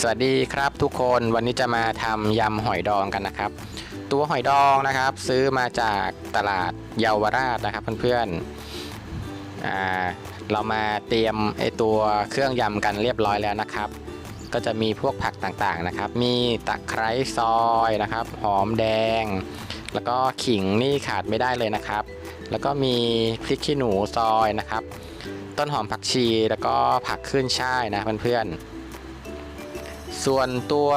สวัสดีครับทุกคนวันนี้จะมาทำยำหอยดองกันนะครับ ตัวหอยดองนะครับ ซื้อมาจากตลาดเยาวราชนะครับเพื่อนๆเรามาเตรียมไอตัวเครื่องยำกันเรียบร้อยแล้วนะครับ ก็จะมีพวกผักต่างๆนะครับ มีตะไคร้ซอยนะครับ หอมแดง แล้วก็ขิงนี่ขาดไม่ได้เลยนะครับ แล้วก็มีพริกขี้หนูซอยนะครับ ต้นหอมผักชีแล้วก็ผักขึ้นช่ายนะเพื่อนๆ ส่วนตัว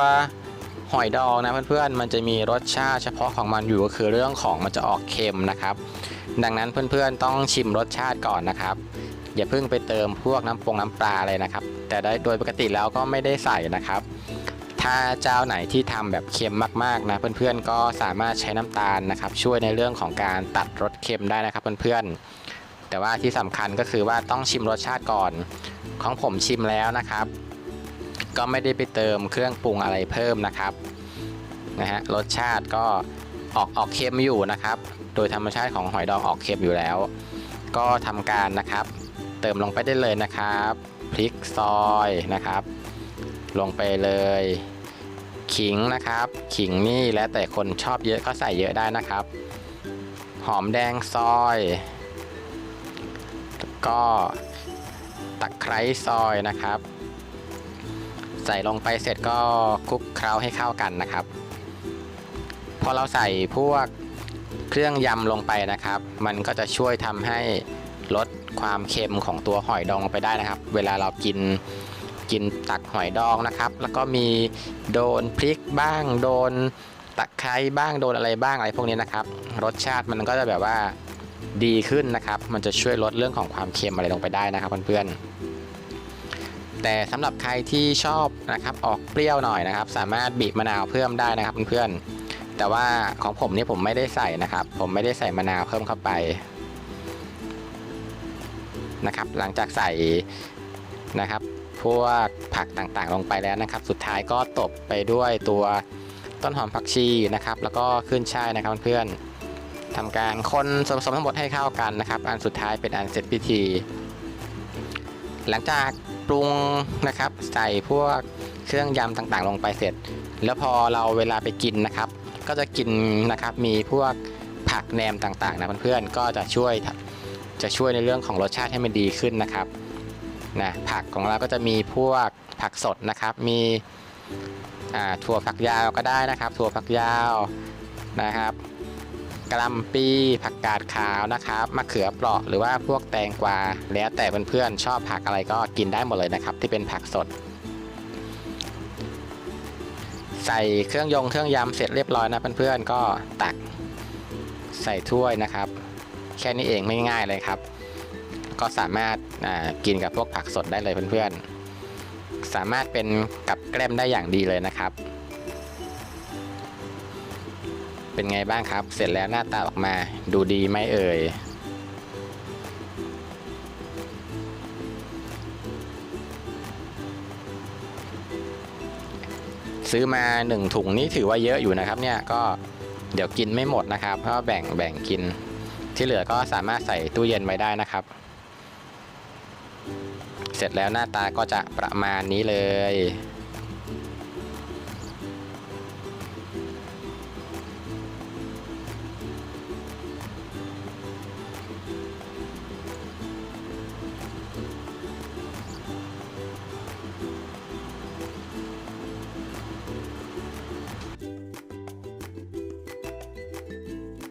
หอยดองนะเพื่อนๆ มันจะมีรสชาติเฉพาะของมันอยู่ก็คือเรื่องของมันจะออกเค็มนะครับ ดังนั้นเพื่อนๆต้องชิมรสชาติก่อนนะครับ อย่าเพิ่งไปเติมพวกน้ำปงน้ำปลาเลยนะครับ แต่ได้โดยปกติแล้วก็ไม่ได้ใส่นะครับ ถ้าเจ้าไหนที่ทำแบบเค็มมากๆนะเพื่อนๆก็สามารถใช้น้ำตาลนะครับ ช่วยในเรื่องของการตัดรสเค็มได้นะครับเพื่อนๆแต่ว่าที่สำคัญก็คือว่าต้องชิมรสชาติก่อน ของผมชิมแล้วนะครับ ก็ไม่ได้ไปเติมเครื่องปรุงอะไรเพิ่มนะครับนะฮะรสชาติก็ออกออกเค็มอยู่นะครับ โดยธรรมชาติของหอยดองออกเค็มอยู่แล้ว ก็ทำการนะครับ เติมลงไปได้เลยนะครับพริกซอยนะครับ ลงไปเลย ขิงนะครับ ขิงนี่แล้วแต่คนชอบเยอะก็ใส่เยอะได้นะครับ หอมแดงซอยก็ตะไคร้ซอยนะครับ ใส่ลงไปเสร็จก็คลุกเคล้าให้เข้ากันนะครับ พอเราใส่พวกเครื่องยำลงไปนะครับ มันก็จะช่วยทำให้ลดความเค็มของตัวหอยดองลงไปได้นะครับ เวลาเรากินกินตักหอยดองนะครับ แล้วก็มีโดนพริกบ้างโดนตะไคร้บ้างโดนอะไรบ้างอะไรพวกนี้นะครับ รสชาติมันก็จะแบบว่าดีขึ้นนะครับ มันจะช่วยลดเรื่องของความเค็มอะไรลงไปได้นะครับเพื่อนๆ แต่สำหรับใครที่ชอบนะครับออกเปรี้ยวหน่อยนะครับ สามารถบีบมะนาวเพิ่มได้นะครับเพื่อนๆแต่ว่าของผมนี่ผมไม่ได้ใส่นะครับ ผมไม่ได้ใส่มะนาวเพิ่มเข้าไปนะครับ หลังจากใส่นะครับ พวกผักต่างๆ ลงไปแล้วนะครับ สุดท้ายก็ตบไปด้วยตัวต้นหอมผักชีนะครับ แล้วก็ขึ้นช่ายนะครับเพื่อนๆทำการคนส่วนผสมทั้งหมดให้เข้ากันนะครับ อันสุดท้ายเป็นอันเสร็จพิธี หลังจากปรุงนะครับใส่พวกเครื่องยำต่างๆ ลงไปเสร็จ แล้วพอเราเวลาไปกินนะครับ ก็จะกินนะครับมีพวกผักแหนมต่างๆนะเพื่อนๆก็จะช่วยจะช่วยในเรื่องของรสชาติให้มันดีขึ้นนะครับนะผักของเราก็จะมีพวกผักสดนะครับ มีถั่วฝักยาวก็ได้นะครับ ถั่วฝักยาวนะครับ กะหล่ำปีผักกาดขาวนะครับมะเขือเปราะหรือว่าพวกแตงกวา แล้วแต่เพื่อนๆชอบผักอะไรก็กินได้หมดเลยนะครับ ที่เป็นผักสด ใส่เครื่องยงเครื่องยำเสร็จเรียบร้อยนะเพื่อนๆก็ตักใส่ถ้วยนะครับ แค่นี้เองไม่ง่ายเลยครับ ก็สามารถกินกับพวกผักสดได้เลยเพื่อนๆสามารถเป็นกับแกล้มได้อย่างดีเลยนะครับ เป็นไงบ้างครับ เสร็จแล้วหน้าตาออกมาดูดีไหมเอ่ยซื้อมา 1 ถุงนี่ถือว่าเยอะอยู่นะครับเนี่ยก็เดี๋ยวกินไม่หมดนะครับเพราะแบ่งแบ่งกิน ที่เหลือก็สามารถใส่ตู้เย็นไว้ได้นะครับ เสร็จแล้วหน้าตาก็จะประมาณนี้เลย